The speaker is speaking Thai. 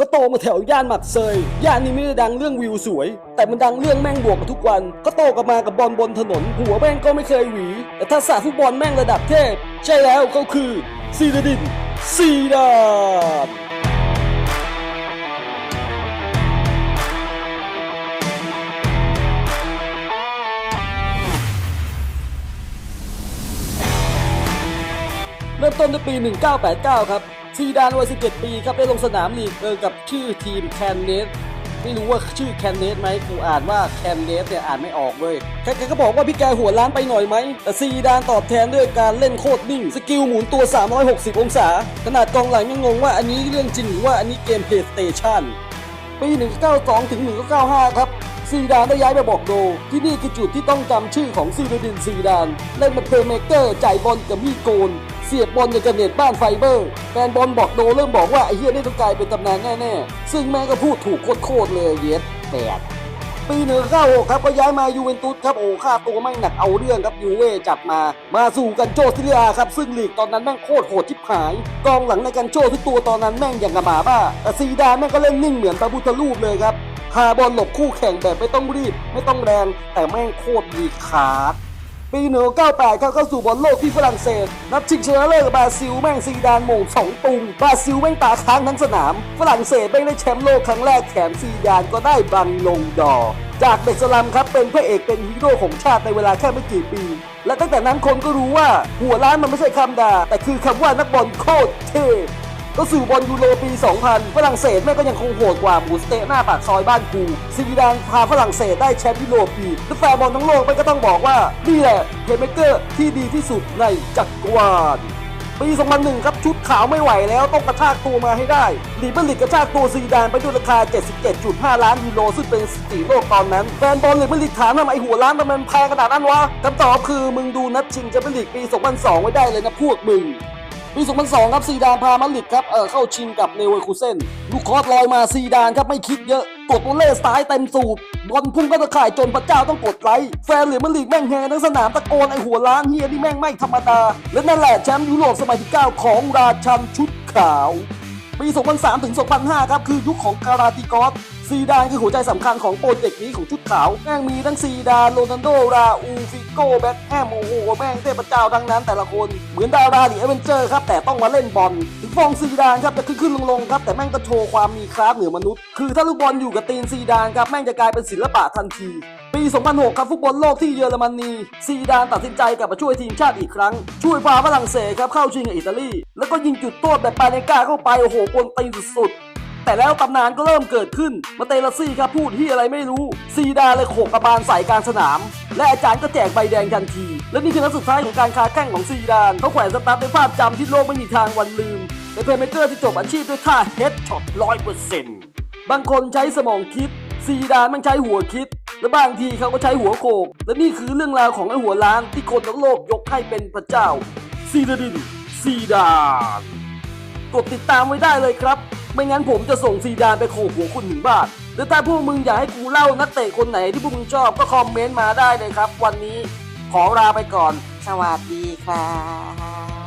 ก็โตมาแถวย่านหมักเซย ย่านนี้ไม่ได้ดังเรื่องวิวสวย แต่มันดังเรื่องแม่งบวกกับทุกวัน ก็โตกับมากับบอลบนถนน หัวแม่งก็ไม่เคยหวี แต่ทักษะฟุตบอลแม่งระดับเทพ ใช่แล้วเขาคือ ซีดดิน ซีดาดเริ่มต้นในปี 1989 ครับ ซีดานวัย 17 ปีครับได้ลงสนามลีกเออกับชื่อทีมแคนเนสไม่รู้ว่าชื่อแคนเนสไหมกูอ่านว่าแคนเนสเนี่ยอ่านไม่ออกเว้ยใครๆก็บอกว่าพี่แกหัวล้านไปหน่อยไหม แต่ซีดานตอบแทนด้วยการเล่นโคตรนิ่ง สกิลหมุนตัว 360 องศา ขนาดกองหลังยังงงว่าอันนี้เรื่องจริงหรือว่าอันนี้เกมเพลย์สเตชันปี 192 ถึง 1995 ครับซีดานได้ย้ายไปบอกโด ที่นี่คือจุดที่ต้องจำชื่อของซีดาดินซีดาน เล่นเป็นเพลย์เมเกอร์จ่ายบอลกับมีโกน เสียบบอลในกระเน็ตบ้านไฟเบอร์ แฟนบอลบอกโดเริ่มบอกว่าไอ้เฮียนี่ต้องกลายเป็นตำนานแน่ๆ ซึ่งแม่ก็พูดถูกโคตรเลยเย็ดแปดปีหนึ่งเก้าหกครับก็ย้ายมายูเวนตุสครับโอ้ค่าตัวไม่หนักเอาเรื่องครับยูเว่จับมา มาสู่กันโจซิเลียครับ ซึ่งลีกตอนนั้นแม่งโคตรโหดชิบหาย กองหลังในกันโจทุกตัวตอนนั้นแม่งอย่างกับหมาบ้าแต่ซีดานแม่งก็เล่นนิ่งเหมือนพระพุทธรูปเลยครับพาบอลหลบคู่แข่งแบบไม่ต้องรีบ ไม่ต้องแรง แต่แม่งโคตรดีขาด ปีหนึ่งเก้าเข้าสู่บอลโลกที่ฝรั่งเศส นัดชิงชนะเลิศกับบราซิลแม่งซีดานโมงสองตุงบราซิลแม่งตาค้างทั้งสนาม ฝรั่งเศสแม่งได้แชมป์โลกครั้งแรกแถมซีดานก็ได้บังลงดอ จากเด็กสลัมครับเป็นพระเอกเป็นฮีโร่ของชาติในเวลาแค่ไม่กี่ปี และตั้งแต่นั้นคนก็รู้ว่าหัวล้านมันไม่ใช่คำด่าแต่คือคำว่านักบอลโคตรเท่ ก็สู่บอลยูโรปี 2000 ฝรั่งเศสแม่ก็ยังคงโหดกว่าหมูสเตะหน้าปากซอยบ้านกูซีดานพาฝรั่งเศสได้แชมป์ยุโรปีและแฟนบอลทั้งโลกม่งก็ต้องบอกว่า นี่แหละเพเมเกอร์ที่ดีที่สุดในจักรวาลปี2001 ครับ ชุดขาวไม่ไหวแล้วต้องกระชากตัวมาให้ได้ลีเบอร์ลิกกระชากตัวซีดานไปด้วยราคา 77.5 ล้านยูโรซึ่งเป็นสถิติโลกตอนนั้น แฟนบอลลีเบอร์ลิกถามทำไมหัวล้านมันแพงขนาดนั้นวะคำตอบคือมึงดูนัดชิงแชมเปี้ยนลีกปี 2002 ไว้ได้เลยนะพวกมึง ปี 2002 ครับซีดานพามาลิดครับเออเข้าชิงกับเลเวอร์คูเซนลูกคอร์สลอยมาซีดานครับไม่คิดเยอะ กดตัวเล่ซ้ายเต็มสูบบอลพุ่งก็ตะข่ายจนพระเจ้าต้องกดไลค์แฟนเหลือมาลิกแม่งแฮทั้งสนามตะโกนไอหัวล้านเฮียนี่แม่งไม่ธรรมดา และนั่นแหละแชมป์ยุโรปสมัยที่ 9 ของราชันชุดขาว ปี 2003 ถึง 2005 ครับ คือยุคของการาติกอสซีดานคือหัวใจสำคัญของโปรเจกต์นี้ของชุดขาวแม่งมีทั้งซีดานโรนัลโด ราอู ฟิโก้ แบ็คแฮม โอ้โห แม่งเทพเจ้าทั้งนั้นแต่ละคน เหมือนดาราหรือเอเวนเจอร์ครับ แต่ต้องมาเล่นบอลถึงฟองซีดานครับจะขึ้นขึ้นลงลงครับ แต่แม่งก็โชว์ความมีคราฟเหนือมนุษย์ คือถ้าลูกบอลอยู่กับตีนซีดานครับแม่งจะกลายเป็นศิลปะทันที 2006 ครับฟุตบอลโลกที่เยอรมนีซีดานตัดสินใจกลับมาช่วยทีมชาติอีกครั้ง ช่วยพาฝรั่งเศสครับเข้าชิงกับอิตาลี แล้วก็ยิงจุดโทษแบบปาเนกาเข้าไป โอ้โหกวนตีนสุดๆ แต่แล้วตำนานก็เริ่มเกิดขึ้น มาเตลซี่ครับพูดที่อะไรไม่รู้ ซีดานเลยโขกกระบาลใส่กลารสนาม และอาจารย์ก็แจกใบแดงทันที และนี่คือนัดสุดท้ายของการคาแข้งของซีดานเขาแขวนสตาร์ทด้วยภาพจำที่โลกไม่มีทางวันลืมในเพลย์เมเกอร์ที่จบอาชีพด้วยท่าเฮดช็อตร้อยเปอร์เซ็นต์บางคนใช้สมองคิดซีดานมันใช้หัวคิด และบางทีเขาก็ใช้หัวโขกและนี่คือเรื่องราวของไอ้หัวล้านที่คนทั้งโลกยกให้เป็นพระเจ้าซีดดินซีดานกดติดตามไว้ได้เลยครับ ไม่งั้นผมจะส่งซีดานไปโขกหัวคุณถึงบ้านหรือถ้าพวกมึงอยากให้กูเล่านักเตะคนไหนที่พวกมึงชอบก็คอมเมนต์มาได้เลยครับ วันนี้ขอลาไปก่อน สวัสดีครับ